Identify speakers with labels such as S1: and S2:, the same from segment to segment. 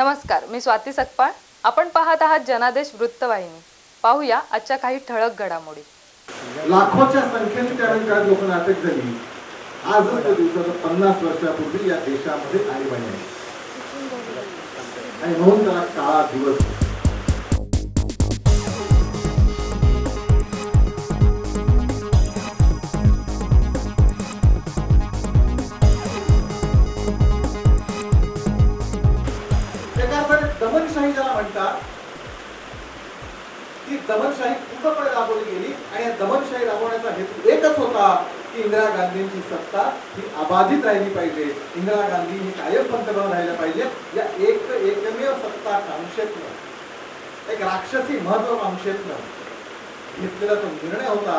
S1: नमस्कार मी स्वाती सकपाळ. आपण पाहत आहात जनादेश वृत्तवाहिनी. पाहूया आजच्या काही ठळक घडामोडी.
S2: लाखोच्या संख्येने त्यानंतर लोकांना अटक झाली. आजच त्या पन्नास वर्षापूर्वी या देशामध्ये आणीबाणी आहे आणि म्हणून त्याला काळा दिवस हेतू एकच होता की इंदिरा गांधींची सत्ता ही अबाधित राहिली पाहिजे. इंदिरा गांधी ही कायम पंतप्रधान राहिल्या पाहिजे. या एक एकमेव सत्ता कांक्षेतनं एक राक्षसी महत्वाकांक्षेतनं घेतलेला तो निर्णय होता.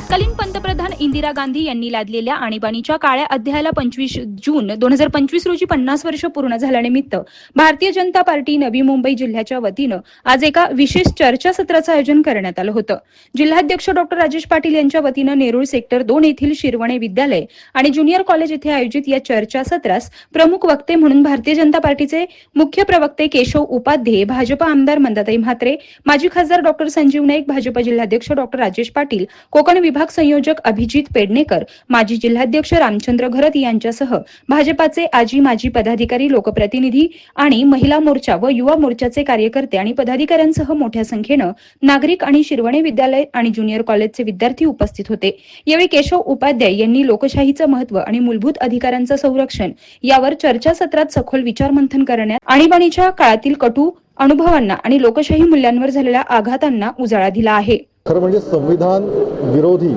S3: तत्कालीन पंतप्रधान इंदिरा गांधी यांनी लादलेल्या आणीबाणीच्या काळ्या अध्यायाला पंचवीस जून दोन हजार पंचवीस रोजी पन्नास वर्ष पूर्ण झाल्यानिमित्त भारतीय जनता पार्टी नवी मुंबई जिल्ह्याच्या वतीनं आज एका विशेष चर्चासत्राचं आयोजन करण्यात आलं होतं. जिल्हाध्यक्ष डॉक्टर राजेश पाटील यांच्या वतीनं नेरूळ सेक्टर दोन येथील शिरवणे विद्यालय आणि ज्युनियर कॉलेज येथे आयोजित या चर्चासत्रास प्रमुख वक्ते म्हणून भारतीय जनता पार्टीचे मुख्य प्रवक्ते केशव उपाध्ये भाजपा आमदार मंदाताई म्हात्रे माजी खासदार डॉक्टर संजीव नाईक भाजपा जिल्हाध्यक्ष डॉक्टर राजेश पाटील कोकण विभाग संयोजक अभिजित पेडणेकर माजी जिल्हाध्यक्ष रामचंद्र घरत यांच्यासह भाजपाचे आजी माजी पदाधिकारी लोकप्रतिनिधी आणि महिला मोर्चा व युवा मोर्चाचे कार्यकर्ते आणि पदाधिकाऱ्यांसह मोठ्या संख्येनं नागरिक आणि शिरवणे विद्यालय आणि ज्युनियर कॉलेजचे विद्यार्थी उपस्थित होते. यावेळी केशव उपाध्याय यांनी लोकशाहीचं महत्त्व आणि मूलभूत अधिकारांचं संरक्षण यावर चर्चासत्रात सखोल विचारमंथन करण्यात आणीबाणीच्या काळातील कटू अनुभवांना आणि लोकशाही मूल्यांवर झालेल्या आघातांना उजाळा दिला आहे.
S4: खरं म्हणजे संविधान विरोधी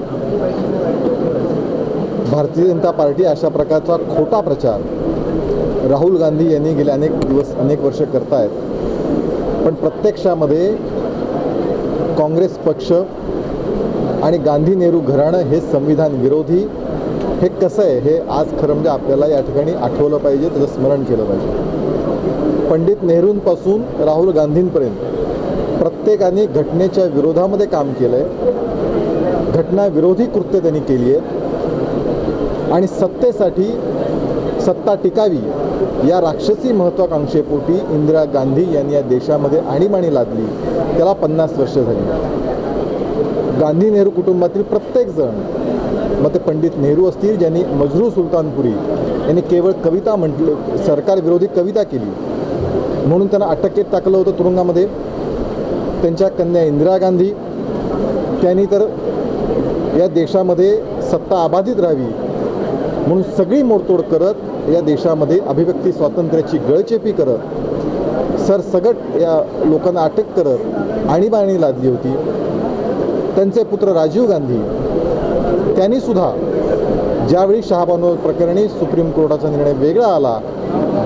S4: भारतीय जनता पार्टी अशा प्रकारचा खोटा प्रचार राहुल गांधी यांनी गेले अनेक दिवस अनेक वर्ष करतायत. पण प्रत्यक्षामध्ये काँग्रेस पक्ष आणि गांधी नेहरू घराणं हे संविधान विरोधी हे कसं आहे हे आज खरं म्हणजे आपल्याला या ठिकाणी आठवलं पाहिजे त्याचं स्मरण केलं पाहिजे. पंडित नेहरूंपासून राहुल गांधींपर्यंत प्रत्येकाने घटनेच्या विरोधामध्ये काम केलं आहे घटना विरोधी कृत्य त्यांनी केली आहे आणि सत्तेसाठी सत्ता टिकावी या राक्षसी महत्वाकांक्षेपोटी इंदिरा गांधी यांनी या देशामध्ये आणीबाणी लादली. त्याला पन्नास वर्ष झाली. गांधी नेहरू कुटुंबातील प्रत्येकजण मग ते पंडित नेहरू असतील ज्यांनी मजरू सुलतानपुरी यांनी केवळ कविता म्हटलं सरकारविरोधी कविता केली. म्हणून त्यांना अटकेत टाकलं होतं तुरुंगामध्ये. त्यांच्या कन्या इंदिरा गांधी त्यांनी तर या देशामध्ये सत्ता अबाधित राहावी म्हणून सगळी मोडतोड करत या देशामध्ये अभिव्यक्ती स्वातंत्र्याची गळचेपी करत सरसगट या लोकांना अटक करत आणीबाणी लादली होती. त्यांचे पुत्र राजीव गांधी त्यांनी सुद्धा ज्यावेळी शहाबानो प्रकरणी सुप्रीम कोर्टाचा निर्णय वेगळा आला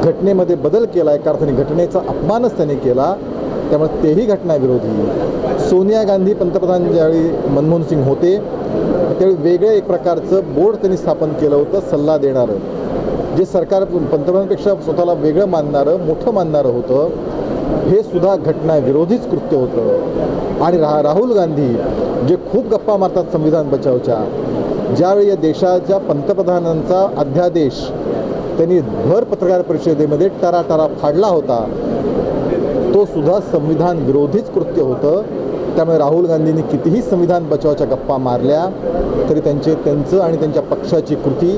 S4: घटनेमध्ये बदल केला एका अर्थाने घटनेचा अपमानच त्यांनी केला त्यामुळे तेही घटनाविरोधी. सोनिया गांधी पंतप्रधान ज्यावेळी मनमोहन सिंग होते त्यावेळी वेगळं एक प्रकारचं बोर्ड त्यांनी स्थापन केलं होतं सल्ला देणारं. जे सरकार पंतप्रधानपेक्षा स्वतःला वेगळं मानणारं मोठं मानणारं होतं हे सुद्धा घटनाविरोधीच कृत्य होतं. आणि रा राहुल गांधी जे खूप गप्पा मारतात संविधान बचावच्या ज्यावेळी या देशाच्या पंतप्रधानांचा अध्यादेश त्यांनी भर पत्रकार परिषदेमध्ये टराटरा फाडला होता तो सुद्धा संविधान विरोधीच कृत्य होतं. त्यामुळे राहुल गांधींनी कितीही संविधान बचावाच्या गप्पा मारल्या तरी त्यांचे त्यांचं आणि त्यांच्या पक्षाची कृती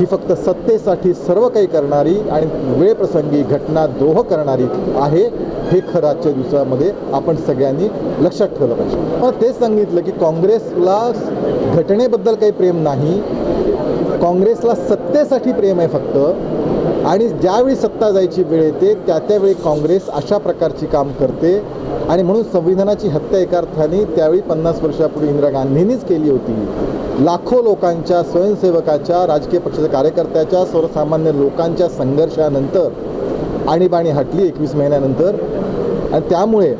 S4: ही फक्त सत्तेसाठी सर्व काही करणारी आणि वेळप्रसंगी घटनाद्रोह करणारी आहे हे खरं आजच्या दिवसामध्ये आपण सगळ्यांनी लक्षात ठेवलं पाहिजे. पण तेच सांगितलं की काँग्रेसला घटनेबद्दल काही प्रेम नाही. काँग्रेसला सत्तेसाठी प्रेम आहे फक्त. आणि ज्यावेळी सत्ता जायची वेळ येते त्या त्यावेळी काँग्रेस अशा प्रकारची काम करते. आणि म्हणून संविधानाची हत्या एका अर्थाने त्यावेळी पन्नास वर्षापूर्वी इंदिरा गांधींनीच केली होती. लाखो लोकांच्या स्वयंसेवकाच्या राजकीय पक्षाच्या कार्यकर्त्याच्या सर्वसामान्य लोकांच्या संघर्षानंतर आणीबाणी हटली एकवीस महिन्यानंतर. आणि त्यामुळे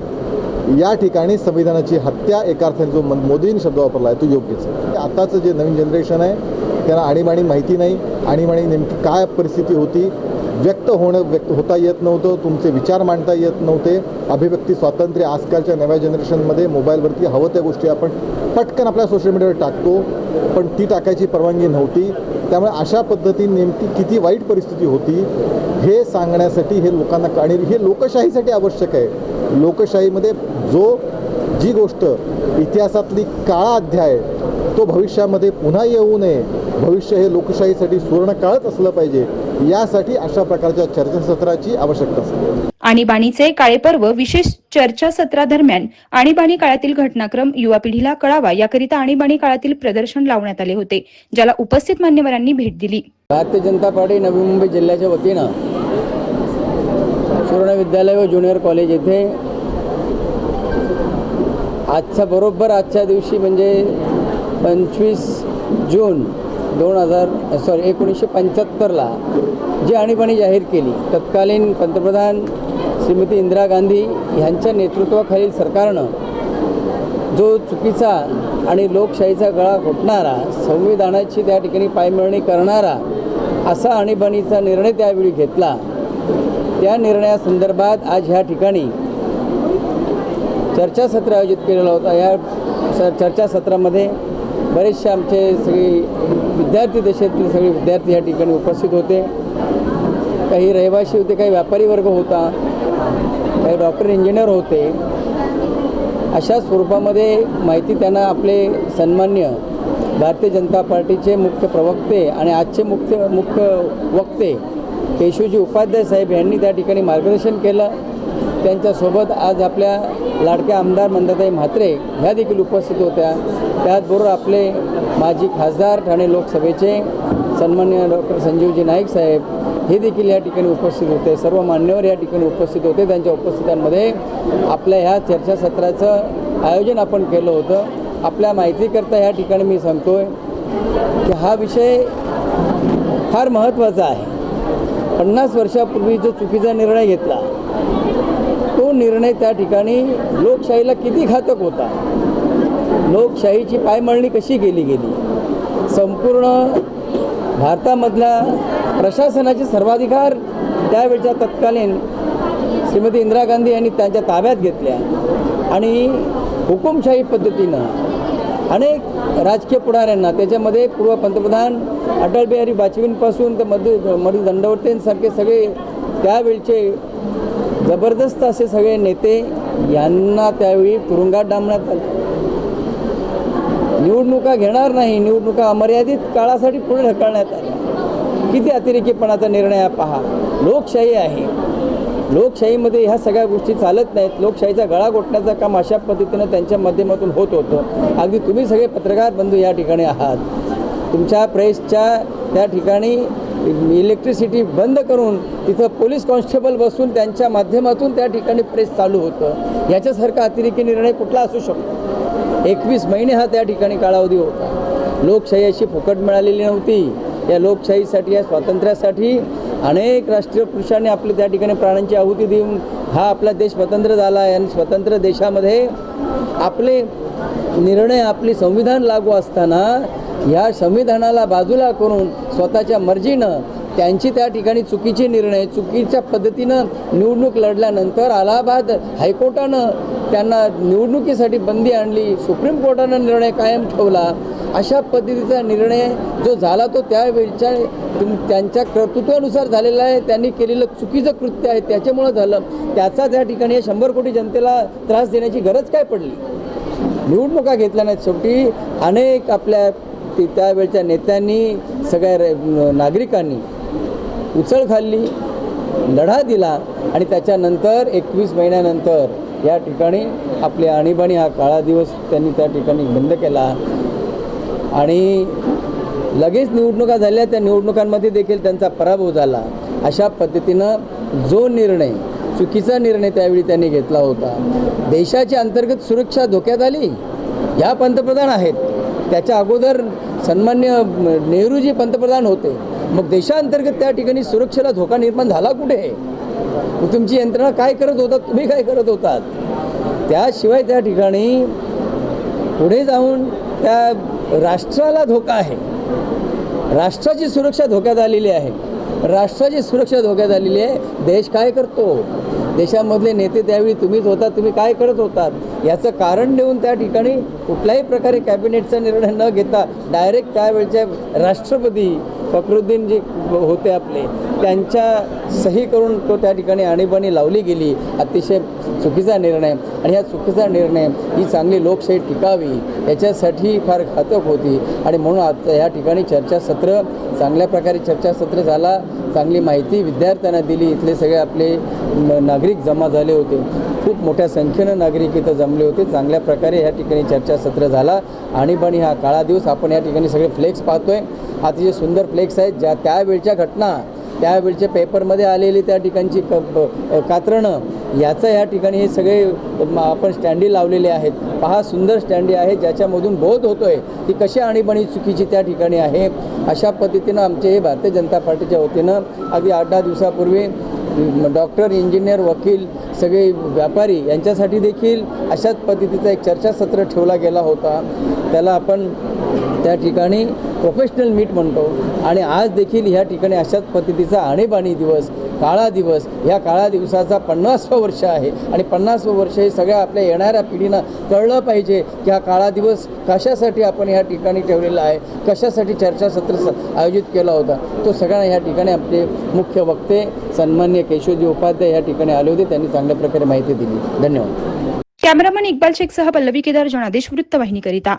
S4: या ठिकाणी संविधानाची हत्या एका अर्थाने जो मोदींनी शब्द वापरला आहे तो योग्यच आहे. आताचं जे नवीन जनरेशन आहे त्यांना आणीबाणी माहिती नाही. आणि म्हणे नेमकी काय परिस्थिती होती? व्यक्त होणं व्यक्त होता येत नव्हतं. तुमचे विचार मांडता येत नव्हते. अभिव्यक्ती स्वातंत्र्य आजकालच्या नव्या जनरेशनमध्ये मोबाईलवरती हवं त्या गोष्टी आपण पटकन आपल्या सोशल मीडियावर टाकतो. पण ती टाकायची परवानगी नव्हती. त्यामुळे अशा पद्धतीने नेमकी किती वाईट परिस्थिती होती हे सांगण्यासाठी हे लोकांना आणि हे लोकशाहीसाठी आवश्यक आहे. लोकशाहीमध्ये जो जी गोष्ट इतिहासातली काळा अध्याय तो भविष्यामध्ये पुन्हा येऊ नये. भविष्य हे लोकशाहीसाठी सुवर्ण काळच असलं पाहिजे यासाठी अशा प्रकारच्या चर्चासत्राची आवश्यकता असते.
S3: आणीबाणीचे काळे पर्व विशेष चर्चा सत्रादरम्यान आणीबाणी काळातील घटनाक्रम युवा पिढीला कळावा याकरिता आणीबाणी काळातील प्रदर्शन लावण्यात आले होते ज्याला उपस्थित मान्यवरांनी भेट दिली.
S5: भारतीय जनता पार्टी नवी मुंबई जिल्ह्याच्या वतीनं सुवर्ण विद्यालय व ज्युनियर कॉलेज येथे आजच्या बरोबर आजच्या दिवशी म्हणजे पंचवीस जून दोन हजार सॉरी एकोणीसशे पंच्याहत्तरला जी आणीबाणी जाहीर केली तत्कालीन पंतप्रधान श्रीमती इंदिरा गांधी यांच्या नेतृत्वाखालील सरकारनं जो चुकीचा आणि लोकशाहीचा गळा घोटणारा संविधानाची त्या ठिकाणी पायमळणी करणारा असा आणीबाणीचा निर्णय त्यावेळी घेतला. त्या निर्णयासंदर्भात आज ह्या ठिकाणी चर्चासत्र आयोजित केलेलं होतं. या स चर्चासत्रामध्ये बरेचसे आमचे सगळे विद्यार्थी दशेतील सगळे विद्यार्थी या ठिकाणी उपस्थित होते. काही रहिवासी होते काही व्यापारी वर्ग होता काही डॉक्टर इंजिनियर होते. अशा स्वरूपामध्ये माहिती त्यांना आपले सन्मान्य भारतीय जनता पार्टीचे मुख्य प्रवक्ते आणि आजचे मुख्य मुख्य वक्ते केशवजी उपाध्याय साहेब यांनी त्या ठिकाणी मार्गदर्शन केलं. त्यांच्यासोबत आज आपल्या लाडक्या आमदार मंदाताई म्हात्रे ह्या देखील उपस्थित होत्या. त्याचबरोबर आपले माजी खासदार ठाणे लोकसभेचे सन्मान्य डॉक्टर संजीवजी नाईक साहेब हे देखील या ठिकाणी उपस्थित होते. सर्व मान्यवर या ठिकाणी उपस्थित होते. त्यांच्या उपस्थितांमध्ये आपल्या ह्या चर्चासत्राचं आयोजन आपण केलं होतं. आपल्या माहितीकरता ह्या ठिकाणी मी सांगतोय की हा विषय फार महत्त्वाचा आहे. पन्नास वर्षापूर्वी जो चुकीचा निर्णय घेतला निर्णय त्या ठिकाणी लोकशाहीला किती घातक होता? लोकशाहीची पायमळणी कशी केली गेली? संपूर्ण भारतामधल्या प्रशासनाचे सर्वाधिकार त्यावेळच्या तत्कालीन श्रीमती इंदिरा गांधी यांनी त्यांच्या ताब्यात घेतल्या. आणि हुकुमशाही पद्धतीनं अनेक राजकीय पुढाऱ्यांना त्याच्यामध्ये पूर्व पंतप्रधान अटल बिहारी वाजपेयींपासून तर मध्ये मधी दंडवर्तेंसारखे सगळे त्यावेळचे जबरदस्त असे सगळे नेते यांना त्यावेळी तुरुंगात डांबण्यात आले. निवडणुका घेणार नाही. निवडणुका अमर्यादित काळासाठी पुढे ढकलण्यात आल्या. किती अतिरेकीपणाचा निर्णय पहा. लोकशाही आहे. लोकशाहीमध्ये ह्या सगळ्या गोष्टी चालत नाहीत. लोकशाहीचा गळा गोठण्याचं काम अशा पद्धतीनं त्यांच्या माध्यमातून होत होतं. अगदी तुम्ही सगळे पत्रकार बंधू या ठिकाणी आहात. तुमच्या प्रेसच्या त्या ठिकाणी इलेक्ट्रिसिटी बंद करून तिथं पोलीस कॉन्स्टेबल बसून त्यांच्या माध्यमातून त्या ठिकाणी प्रेस चालू होतं. याच्यासारखा अतिरेकी निर्णय कुठला असू शकतो? एकवीस महिने हा त्या ठिकाणी कालावधी होता. लोकशाही अशी फुकट मिळालेली नव्हती. या लोकशाहीसाठी या स्वातंत्र्यासाठी अनेक राष्ट्रीय पुरुषांनी आपले त्या ठिकाणी प्राणांची आहुती देऊन हा आपला देश स्वतंत्र झाला आहे आणि स्वतंत्र देशामध्ये आपले निर्णय आपली संविधान लागू असताना या संविधानाला बाजूला करून स्वतःच्या मर्जीनं त्यांची त्या ठिकाणी चुकीचे निर्णय चुकीच्या पद्धतीनं निवडणूक लढल्यानंतर अलाहाबाद हायकोर्टानं त्यांना निवडणुकीसाठी बंदी आणली सुप्रीम कोर्टानं निर्णय कायम ठेवला. अशा पद्धतीचा निर्णय जो झाला तो त्यावेळच्या त्यांच्या कर्तृत्वानुसार झालेला आहे. त्यांनी केलेलं चुकीचं कृत्य आहे त्याच्यामुळं झालं. त्याचा त्या ठिकाणी शंभर कोटी जनतेला त्रास देण्याची गरज काय पडली? निवडणुका घेतल्या शेवटी. अनेक आपल्या ती त्यावेळच्या नेत्यांनी सगळ्या रे- नागरिकांनी उचल खाल्ली लढा दिला आणि त्याच्यानंतर एकवीस महिन्यानंतर या ठिकाणी आपली आणीबाणी हा काळा दिवस त्यांनी त्या ठिकाणी बंद केला. आणि लगेच निवडणुका झाल्या त्या निवडणुकांमध्ये देखील त्यांचा पराभव झाला. अशा पद्धतीनं जो निर्णय चुकीचा निर्णय त्यावेळी त्यांनी घेतला होता. देशाची अंतर्गत सुरक्षा धोक्यात आली? ह्या पंतप्रधान आहेत. त्याच्या अगोदर सन्मान्य नेहरूजी पंतप्रधान होते मग देशांतर्गत त्या ठिकाणी सुरक्षेला धोका निर्माण झाला कुठे? मग तुमची यंत्रणा काय करत होतात तुम्ही काय करत होतात? त्याशिवाय त्या ठिकाणी पुढे जाऊन त्या राष्ट्राला धोका आहे. राष्ट्राची सुरक्षा धोक्यात आलेली आहे. राष्ट्राची सुरक्षा धोक्यात आलेली आहे. देश काय करतो? देशामधले नेते त्यावेळी तुम्हीच होता तुम्ही काय करत होतात याचं कारण देऊन त्या ठिकाणी कुठल्याही प्रकारे कॅबिनेटचा निर्णय न घेता डायरेक्ट त्यावेळच्या राष्ट्रपती फखरुद्दीन जे होते आपले. त्यांच्या सही करून तो त्या ठिकाणी आणीबाणी लावली गेली अतिशय चुकीचा निर्णय. आणि ह्या चुकीचा निर्णय ही चांगली लोकशाही टिकावी याच्यासाठी फार घातक होती. आणि म्हणून आता या ठिकाणी चर्चासत्र चांगल्या प्रकारे चर्चासत्र झाला चांगली माहिती विद्यार्थ्यांना दिली इथले सगळे आपले न- नागरिक जमा झाले होते. खूप मोठ्या संख्येनं नागरिक इथं जमले होते. चांगल्या प्रकारे या ठिकाणी चर्चासत्र झाला. आणीबाणी हा काळा दिवस आपण या ठिकाणी सगळे फ्लेक्स पाहतोय. अतिशय सुंदर फ्लेक्स आहेत ज्या त्यावेळच्या घटना त्यावेळच्या पेपरमध्ये आलेली त्या ठिकाणची क कात्रणं याचं या ठिकाणी हे सगळे आपण स्टँडी लावलेले आहेत. पहा सुंदर स्टँडी आहे ज्याच्यामधून बोध होतो आहे ती कशी आणीबाणी चुकीची त्या ठिकाणी आहे. अशा पद्धतीनं आमचे हे भारतीय जनता पार्टीच्या वतीनं अगदी आठ दहा दिवसापूर्वी डॉक्टर इंजिनियर वकील सगळे व्यापारी यांच्यासाठी देखील अशाच पद्धतीचा एक चर्चासत्र ठेवला गेला होता. त्याला आपण त्या ठिकाणी प्रोफेशनल मीट म्हणतो. आणि आज देखील ह्या ठिकाणी अशाच पद्धतीचा आणीबाणी दिवस काळा दिवस ह्या काळा दिवसाचा पन्नासवं वर्ष आहे. आणि पन्नासवं वर्ष हे सगळ्या आपल्या येणाऱ्या पिढीनं कळलं पाहिजे की हा काळा दिवस कशासाठी आपण ह्या ठिकाणी ठेवलेला आहे कशासाठी चर्चासत्र आयोजित केला होता. तो सगळ्यांना ह्या ठिकाणी आपले मुख्य वक्ते सन्मान्य केशवजी उपाध्याय या ठिकाणी आले होते. त्यांनी चांगल्या प्रकारे माहिती दिली. धन्यवाद.
S3: कॅमेरामन इक्बाल शेखसह पल्लवी केदार जनादेश वृत्तवाहिनीकरिता.